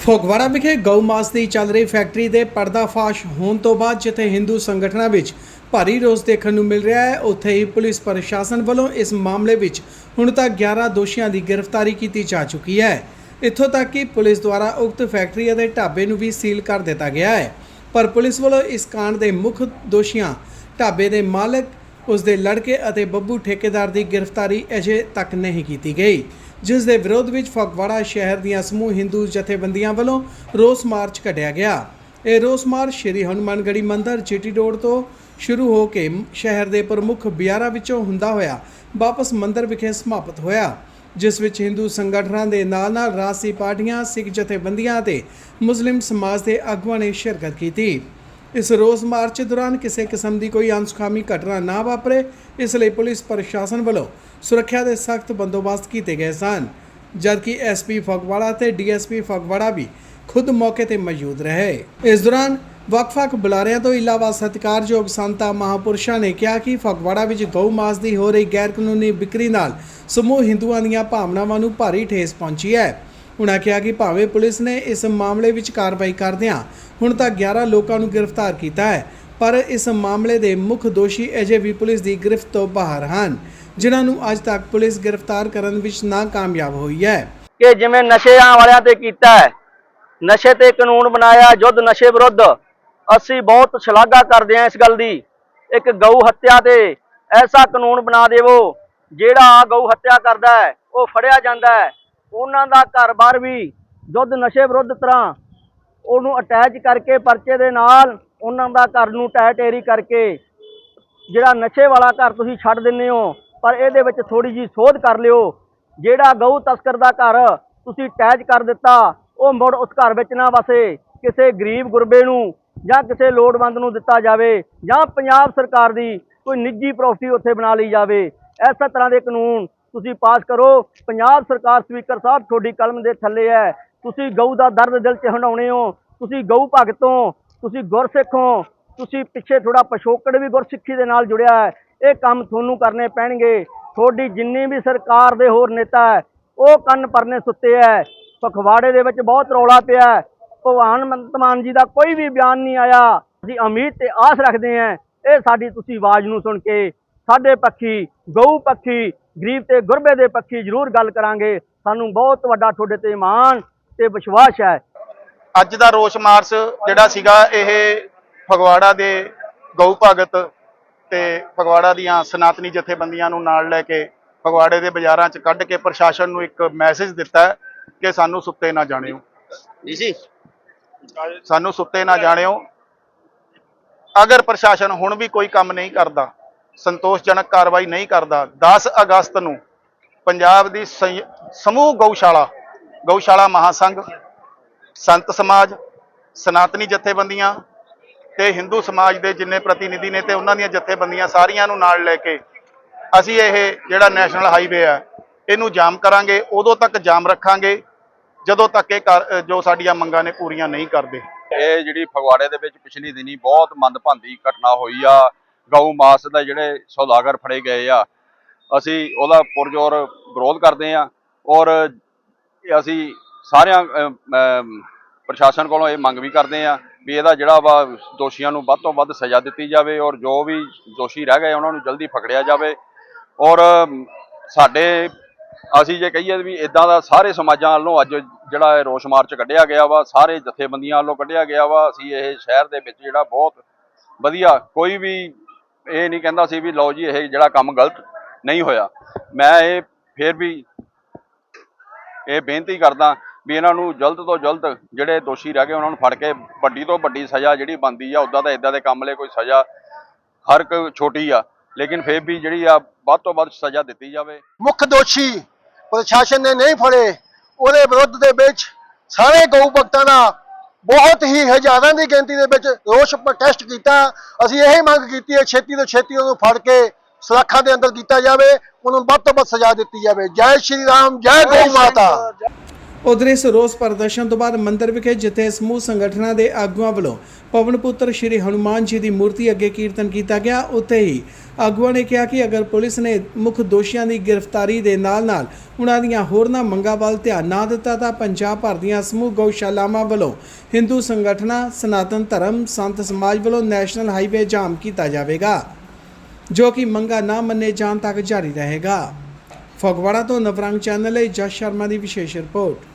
ਫਗਵਾੜਾ ਵਿਖੇ ਗਊ ਮਾਸ ਦੀ ਚੱਲ ਰਹੀ ਫੈਕਟਰੀ ਦੇ ਪਰਦਾਫਾਸ਼ ਹੋਣ ਤੋਂ ਬਾਅਦ ਜਿੱਥੇ ਹਿੰਦੂ ਸੰਗਠਨਾਂ ਵਿੱਚ ਭਾਰੀ ਰੋਸ ਦੇਖਣ ਨੂੰ ਮਿਲ ਰਿਹਾ ਹੈ, ਉੱਥੇ ਹੀ ਪੁਲਿਸ ਪ੍ਰਸ਼ਾਸਨ ਵੱਲੋਂ ਇਸ ਮਾਮਲੇ ਵਿੱਚ ਹੁਣ ਤੱਕ 11 ਦੋਸ਼ੀਆਂ ਦੀ ਗ੍ਰਿਫਤਾਰੀ ਕੀਤੀ ਜਾ ਚੁੱਕੀ ਹੈ। ਇੱਥੋਂ ਤੱਕ ਕਿ ਪੁਲਿਸ ਦੁਆਰਾ ਉਕਤ ਫੈਕਟਰੀ ਅਤੇ ਢਾਬੇ ਨੂੰ ਵੀ ਸੀਲ ਕਰ ਦਿੱਤਾ ਗਿਆ ਹੈ। ਪਰ ਪੁਲਿਸ ਵੱਲੋਂ ਇਸ ਕਾਂਡ ਦੇ ਮੁੱਖ ਦੋਸ਼ੀਆਂ, ਢਾਬੇ ਦੇ ਮਾਲਕ ਉਸ ਦੇ ਲੜਕੇ ਅਤੇ ਬੱਬੂ ਠੇਕੇਦਾਰ ਦੀ ਗ੍ਰਿਫਤਾਰੀ ਅਜੇ ਤੱਕ ਨਹੀਂ ਕੀਤੀ ਗਈ। ਜਿਸ ਦੇ ਵਿਰੋਧ ਵਿੱਚ ਫਗਵਾੜਾ ਸ਼ਹਿਰ ਦੀਆਂ ਸਮੂਹ ਹਿੰਦੂ ਜਥੇਬੰਦੀਆਂ ਵੱਲੋਂ ਰੋਸ ਮਾਰਚ ਕੱਢਿਆ ਗਿਆ। ਇਹ ਰੋਸ ਮਾਰਚ ਸ਼੍ਰੀ ਹਨੂੰਮਾਨਗੜ੍ਹੀ ਮੰਦਿਰ ਜੀਟੀ ਰੋਡ ਤੋਂ ਸ਼ੁਰੂ ਹੋ ਕੇ ਸ਼ਹਿਰ ਦੇ ਪ੍ਰਮੁੱਖ ਬਿਆਰਾਂ ਵਿੱਚੋਂ ਹੁੰਦਾ ਹੋਇਆ ਵਾਪਸ ਮੰਦਿਰ ਵਿਖੇ ਸਮਾਪਤ ਹੋਇਆ, ਜਿਸ ਵਿੱਚ ਹਿੰਦੂ ਸੰਗਠਨਾਂ ਦੇ ਨਾਲ-ਨਾਲ ਰਾਜਸੀ ਪਾਰਟੀਆਂ, ਸਿੱਖ ਜਥੇਬੰਦੀਆਂ ਅਤੇ ਮੁਸਲਿਮ ਸਮਾਜ ਦੇ ਆਗੂਆਂ ਨੇ ਸ਼ਿਰਕਤ ਕੀਤੀ। ਇਸ ਰੋਸ ਮਾਰਚ ਦੌਰਾਨ ਕਿਸੇ ਕਿਸਮ ਦੀ ਕੋਈ ਅਨਸੁਖਾਮੀ ਘਟਨਾ ਨਾ ਵਾਪਰੇ, ਇਸ ਲਈ ਪੁਲਿਸ ਪ੍ਰਸ਼ਾਸਨ ਵੱਲੋਂ ਸੁਰੱਖਿਆ ਦੇ ਸਖਤ ਬੰਦੋਬਸਤ ਕੀਤੇ ਗਏ ਸਨ। ਜਦਕਿ ਐਸਪੀ ਫਗਵਾੜਾ ਤੇ ਡੀਐਸਪੀ ਫਗਵਾੜਾ ਵੀ ਖੁਦ ਮੌਕੇ ਤੇ ਮੌਜੂਦ ਰਹੇ। ਇਸ ਦੌਰਾਨ ਵੱਖ-ਵੱਖ ਬੁਲਾਰਿਆਂ ਤੋਂ ਇਲਾਵਾ ਸਤਿਕਾਰਯੋਗ ਸੰਤਾ ਮਹਾਪੁਰਸ਼ਾਂ ਨੇ ਕਿਹਾ ਕਿ ਫਗਵਾੜਾ ਵਿੱਚ ਗਊ ਮਾਸ ਦੀ ਹੋ ਰਹੀ ਗੈਰ ਕਾਨੂੰਨੀ ਵਿਕਰੀ ਨਾਲ ਸਮੂਹ ਹਿੰਦੂਆਂ ਦੀਆਂ ਭਾਵਨਾਵਾਂ ਨੂੰ ਭਾਰੀ ਠੇਸ ਪਹੁੰਚੀ ਹੈ। ਉਨ੍ਹਾਂ ਕਿਹਾ ਕਿ ਭਾਵੇਂ ਪੁਲਿਸ ਨੇ ਇਸ ਮਾਮਲੇ ਵਿੱਚ ਕਾਰਵਾਈ ਕਰਦਿਆਂ ਹੁਣ ਤੱਕ 11 ਲੋਕਾਂ ਨੂੰ ਗ੍ਰਿਫਤਾਰ ਕੀਤਾ ਹੈ, ਪਰ ਇਸ ਮਾਮਲੇ ਦੇ ਮੁੱਖ ਦੋਸ਼ੀ ਅਜੇ ਵੀ ਪੁਲਿਸ ਦੀ ਗ੍ਰਿਫਤ ਤੋਂ ਬਾਹਰ ਹਨ, ਜਿਨ੍ਹਾਂ ਨੂੰ ਅੱਜ ਤੱਕ ਪੁਲਿਸ ਗ੍ਰਿਫਤਾਰ ਕਰਨ ਵਿੱਚ ਨਾਕਾਮਯਾਬ ਹੋਈ ਹੈ। ਕਿ ਜਿਵੇਂ ਨਸ਼ਿਆਂ ਵਾਲਿਆਂ ਤੇ ਕੀਤਾ ਹੈ, ਨਸ਼ੇ ਤੇ ਕਾਨੂੰਨ ਬਣਾਇਆ, ਯੁੱਧ ਨਸ਼ੇ ਵਿਰੁੱਧ, ਅਸੀਂ ਬਹੁਤ ਸ਼ਲਾਘਾ ਕਰਦੇ ਹਾਂ ਇਸ ਗੱਲ ਦੀ। ਇੱਕ ਗਊ ਹੱਤਿਆ ਤੇ ਐਸਾ ਕਾਨੂੰਨ ਬਣਾ ਦੇਵੋ, ਜਿਹੜਾ ਗਊ ਹੱਤਿਆ ਕਰਦਾ ਹੈ, ਉਹ ਫੜਿਆ ਜਾਂਦਾ ਹੈ। ਉਹਨਾਂ ਦਾ ਘਰ-ਬਾਰ ਵੀ ਦੁੱਧ ਨਸ਼ੇ ਵਿਰੁੱਧ ਤਰ੍ਹਾਂ ਉਹਨੂੰ ਅਟੈਚ ਕਰਕੇ ਪਰਚੇ ਦੇ ਨਾਲ ਉਹਨਾਂ ਦਾ ਘਰ ਨੂੰ ਟੈਟੇਰੀ ਕਰਕੇ ਜਿਹੜਾ ਨਸ਼ੇ ਵਾਲਾ ਘਰ ਤੁਸੀਂ ਛੱਡ ਦਿੰਦੇ ਹੋ, ਪਰ ਇਹਦੇ ਵਿੱਚ ਥੋੜੀ ਜੀ ਸੋਧ ਕਰ ਲਿਓ। ਜਿਹੜਾ ਗਊ ਤਸਕਰ ਦਾ ਘਰ ਤੁਸੀਂ ਟੈਚ ਕਰ ਦਿੱਤਾ, ਉਹ ਮੁੜ ਉਸ ਘਰ ਵਿੱਚ ਨਾ ਵਸੇ। ਕਿਸੇ ਗਰੀਬ ਗੁਰਬੇ ਨੂੰ ਜਾਂ ਕਿਸੇ ਲੋੜਵੰਦ ਨੂੰ ਦਿੱਤਾ ਜਾਵੇ ਜਾਂ ਪੰਜਾਬ ਸਰਕਾਰ ਦੀ ਕੋਈ ਨਿੱਜੀ ਪ੍ਰਾਪਰਟੀ ਉੱਥੇ ਬਣਾ ਲਈ ਜਾਵੇ। ਐਸਾ ਤਰ੍ਹਾਂ ਦੇ ਕਾਨੂੰਨ ਤੁਸੀਂ ਪਾਸ ਕਰੋ। ਪੰਜਾਬ ਸਰਕਾਰ ਸਪੀਕਰ ਸਾਹਿਬ, ਤੁਹਾਡੀ ਕਲਮ ਦੇ ਥੱਲੇ ਹੈ। ਤੁਸੀਂ ਗਊ ਦਾ ਦਰਦ ਦਿਲ 'ਚ ਹੰਡਾਉਣੇ ਹੋ। ਤੁਸੀਂ ਗਊ ਭਗਤ ਹੋ। ਤੁਸੀਂ ਗੁਰਸਿੱਖ ਹੋ। ਤੁਸੀਂ ਪਿੱਛੇ ਥੋੜਾ ਪਿਛੋਕੜ ਵੀ ਗੁਰਸਿੱਖੀ ਦੇ ਨਾਲ ਜੁੜਿਆ ਹੈ। ਇਹ ਕੰਮ ਤੁਹਾਨੂੰ ਕਰਨੇ ਪੈਣਗੇ। ਤੁਹਾਡੀ ਜਿੰਨੀ ਵੀ ਸਰਕਾਰ ਦੇ ਹੋਰ ਨੇਤਾ ਹੈ, ਉਹ ਕੰਨ ਪਰਨੇ ਸੁੱਤੇ ਹੈ। ਪਖਵਾੜੇ ਦੇ ਵਿੱਚ ਬਹੁਤ ਰੌਲਾ ਪਿਆ ਹੈ। ਭਗਵਾਨ ਮੰਤ ਮਾਨ ਜੀ ਦਾ ਕੋਈ ਵੀ ਬਿਆਨ ਨਹੀਂ ਆਇਆ। ਅਸੀਂ ਉਮੀਦ ਤੇ ਆਸ ਰੱਖਦੇ ਹਾਂ। ਇਹ ਸਾਡੀ ਤੁਸੀਂ ਆਵਾਜ਼ ਨੂੰ ਸੁਣ ਕੇ ਸਾਡੇ ਪੱਖੀ, ਗਊ ਪੱਖੀ ਗਰੀਬ ਤੇ ਗੁਰਬੇ ਦੇ ਪੱਖੀ ਜ਼ਰੂਰ ਗੱਲ ਕਰਾਂਗੇ। ਸਾਨੂੰ ਬਹੁਤ ਵੱਡਾ ਤੁਹਾਡੇ ਤੇ ਮਾਣ ਤੇ ਵਿਸ਼ਵਾਸ ਹੈ। ਅੱਜ ਦਾ ਰੋਸ ਮਾਰਚ ਜਿਹੜਾ ਸੀਗਾ ਇਹ ਫਗਵਾੜਾ ਦੇ ਗਊ ਭਗਤ ਤੇ ਫਗਵਾੜਾ ਦੀਆਂ ਸਨਾਤਨੀ ਜਥੇਬੰਦੀਆਂ ਨੂੰ ਨਾਲ ਲੈ ਕੇ ਫਗਵਾੜੇ ਦੇ ਬਾਜ਼ਾਰਾਂ 'ਚ ਕੱਢ ਕੇ ਪ੍ਰਸ਼ਾਸਨ ਨੂੰ ਇੱਕ ਮੈਸੇਜ ਦਿੱਤਾ ਕਿ ਸਾਨੂੰ ਸੁੱਤੇ ਨਾ ਜਾਣਿਓ। ਜੀ ਜੀ। ਸਾਨੂੰ ਸੁੱਤੇ ਨਾ ਜਾਣਿਓ। ਅਗਰ ਪ੍ਰਸ਼ਾਸਨ ਹੁਣ ਵੀ ਕੋਈ ਕੰਮ ਨਹੀਂ ਕਰਦਾ ਸੰਤੋਸ਼ਜਨਕ ਕਾਰਵਾਈ ਨਹੀਂ ਕਰਦਾ। 10 ਅਗਸਤ ਨੂੰ ਪੰਜਾਬ ਦੀ ਸੰਯ- ਸਮੂਹ ਗਊਸ਼ਾਲਾ ਗਊਸ਼ਾਲਾ ਮਹਾਸੰਘ, ਸੰਤ ਸਮਾਜ, ਸਨਾਤਨੀ ਜਥੇਬੰਦੀਆਂ ਤੇ ਹਿੰਦੂ ਸਮਾਜ ਦੇ ਜਿੰਨੇ ਪ੍ਰਤੀਨਿਧੀ ਨੇ ਤੇ ਉਹਨਾਂ ਦੀਆਂ ਜਥੇਬੰਦੀਆਂ ਸਾਰੀਆਂ ਨੂੰ ਨਾਲ ਲੈ ਕੇ ਅਸੀਂ ਇਹ ਜਿਹੜਾ ਨੈਸ਼ਨਲ ਹਾਈਵੇ ਆ ਇਹਨੂੰ ਜਾਮ ਕਰਾਂਗੇ। ਉਦੋਂ ਤੱਕ ਜਾਮ ਰੱਖਾਂਗੇ। ਜਦੋਂ ਤੱਕ ਇਹ ਕਰ- ਜੋ ਸਾਡੀਆਂ ਮੰਗਾਂ ਨੇ ਪੂਰੀਆਂ ਨਹੀਂ ਕਰਦੇ। ਇਹ ਜਿਹੜੀ ਫਗਵਾੜੇ ਦੇ ਵਿੱਚ ਪਿਛਲੀ ਦਿਨੀ ਬਹੁਤ ਮੰਦਭਾਂਦੀ ਘਟਨਾ ਹੋਈ ਆ। ਗਊ ਮਾਸ ਦਾ ਜਿਹੜੇ ਸੌਦਾਗਰ ਫੜੇ ਗਏ ਆ, ਅਸੀਂ ਉਹਦਾ ਪੁਰਜੋਰ ਵਿਰੋਧ ਕਰਦੇ ਆ ਔਰ ਅਸੀਂ ਸਾਰਿਆਂ ਪ੍ਰਸ਼ਾਸਨ ਕੋਲੋਂ ਇਹ ਮੰਗ ਵੀ ਕਰਦੇ ਆ ਵੀ ਇਹਦਾ ਜਿਹੜਾ ਵਾ ਦੋਸ਼ੀਆਂ ਨੂੰ ਵੱਧ ਤੋਂ ਵੱਧ ਸਜ਼ਾ ਦਿੱਤੀ ਜਾਵੇ ਔਰ ਜੋ ਵੀ ਦੋਸ਼ੀ ਰਹਿ ਗਏ ਉਹਨਾਂ ਨੂੰ ਜਲਦੀ ਫਕੜਿਆ ਜਾਵੇ ਔਰ ਸਾਡੇ, ਅਸੀਂ ਜੇ ਕਹੀਏ ਵੀ ਇਦਾਂ ਦਾ ਸਾਰੇ ਸਮਾਜਾਂ ਵੱਲੋਂ ਅੱਜ ਜਿਹੜਾ ਇਹ ਰੋਸ ਮਾਰਚ ਕੱਢਿਆ ਗਿਆ ਵਾ, ਸਾਰੇ ਜਥੇਬੰਦੀਆਂ ਵੱਲੋਂ ਕੱਢਿਆ ਗਿਆ ਵਾ, ਅਸੀਂ ਇਹ ਸ਼ਹਿਰ ਦੇ ਵਿੱਚ ਜਿਹੜਾ ਬਹੁਤ ਵਧੀਆ ਕੋਈ ਵੀ ਇਹ ਨਹੀਂ ਕਹਿੰਦਾ ਸੀ ਵੀ ਲਓ ਜੀ, ਇਹ ਜਿਹੜਾ ਕੰਮ ਗਲਤ ਨਹੀਂ ਹੋਇਆ। ਮੈਂ ਇਹ ਫੇਰ ਵੀ ਇਹ ਬੇਨਤੀ ਕਰਦਾ ਵੀ ਇਹਨਾਂ ਨੂੰ ਜਲਦ ਤੋਂ ਜਲਦ ਜਿਹੜੇ ਦੋਸ਼ੀ ਰਹਿ ਗਏ, ਉਹਨਾਂ ਨੂੰ ਫੜ ਕੇ ਵੱਡੀ ਤੋਂ ਵੱਡੀ ਸਜ਼ਾ ਜਿਹੜੀ ਬਣਦੀ ਆ ਉਦਾਂ ਤਾਂ ਇਦਾਂ ਦੇ ਕੰਮ ਲਈ ਕੋਈ ਸਜ਼ਾ ਹਰ ਇੱਕ ਛੋਟੀ ਆ, ਲੇਕਿਨ ਫੇਰ ਵੀ ਜਿਹੜੀ ਆ, ਵੱਧ ਤੋਂ ਵੱਧ ਸਜ਼ਾ ਦਿੱਤੀ ਜਾਵੇ। ਮੁੱਖ ਦੋਸ਼ੀ ਪ੍ਰਸ਼ਾਸਨ ਨੇ ਨਹੀਂ ਫੜੇ, ਉਹਦੇ ਵਿਰੁੱਧ ਦੇ ਵਿੱਚ ਸਾਰੇ ਗਊ ਭਗਤਾਂ ਦਾ ਬਹੁਤ ਹੀ ਹਜ਼ਾਰਾਂ ਦੀ ਗਿਣਤੀ ਦੇ ਵਿੱਚ ਰੋਸ ਪ੍ਰੋਟੈਸਟ ਕੀਤਾ। ਅਸੀਂ ਇਹ ਮੰਗ ਕੀਤੀ ਹੈ, ਛੇਤੀ ਤੋਂ ਛੇਤੀ ਉਹਨੂੰ ਫੜ ਕੇ ਸਲਾਖਾਂ ਦੇ ਅੰਦਰ ਕੀਤਾ ਜਾਵੇ। ਉਹਨੂੰ ਵੱਧ ਤੋਂ ਵੱਧ ਸਜ਼ਾ ਦਿੱਤੀ ਜਾਵੇ। ਜੈ ਸ਼੍ਰੀ ਰਾਮ, ਜੈ ਗਊ ਮਾਤਾ। ਉਧਰ ਇਸ ਰੋਸ ਪ੍ਰਦਰਸ਼ਨ ਤੋਂ ਬਾਅਦ ਮੰਦਿਰ ਵਿਖੇ ਜਿੱਥੇ ਸਮੂਹ ਸੰਗਠਨਾਂ ਦੇ ਆਗੂਆਂ ਵੱਲੋਂ ਪਵਨ ਪੁੱਤਰ ਸ਼੍ਰੀ ਹਨੂਮਾਨ ਜੀ ਦੀ ਮੂਰਤੀ ਅੱਗੇ ਕੀਰਤਨ ਕੀਤਾ ਗਿਆ, ਉੱਥੇ ਹੀ ਆਗੂਆਂ ਨੇ ਕਿਹਾ ਕਿ ਅਗਰ ਪੁਲਿਸ ਨੇ ਮੁੱਖ ਦੋਸ਼ੀਆਂ ਦੀ ਗ੍ਰਿਫਤਾਰੀ ਦੇ ਨਾਲ-ਨਾਲ ਉਹਨਾਂ ਦੀਆਂ ਹੋਰਨਾਂ ਮੰਗਾਂ ਵੱਲ ਧਿਆਨ ਨਾ ਦਿੱਤਾ, ਤਾਂ ਪੰਜਾਬ ਭਰ ਦੀਆਂ ਸਮੂਹ ਗਊਸ਼ਾਲਾਵਾਂ ਵੱਲੋਂ ਹਿੰਦੂ ਸੰਗਠਨਾਂ, ਸਨਾਤਨ ਧਰਮ, ਸੰਤ ਸਮਾਜ ਵੱਲੋਂ ਨੈਸ਼ਨਲ ਹਾਈਵੇ ਜਾਮ ਕੀਤਾ ਜਾਵੇਗਾ, ਜੋ ਕਿ ਮੰਗਾਂ ਨਾ ਮੰਨੇ ਜਾਣ ਤੱਕ ਜਾਰੀ ਰਹੇਗਾ। ਫਗਵਾੜਾ ਤੋਂ ਨਵਰੰਗ ਚੈਨਲ ਲਈ ਜਸ ਸ਼ਰਮਾ ਦੀ ਵਿਸ਼ੇਸ਼ ਰਿਪੋਰਟ।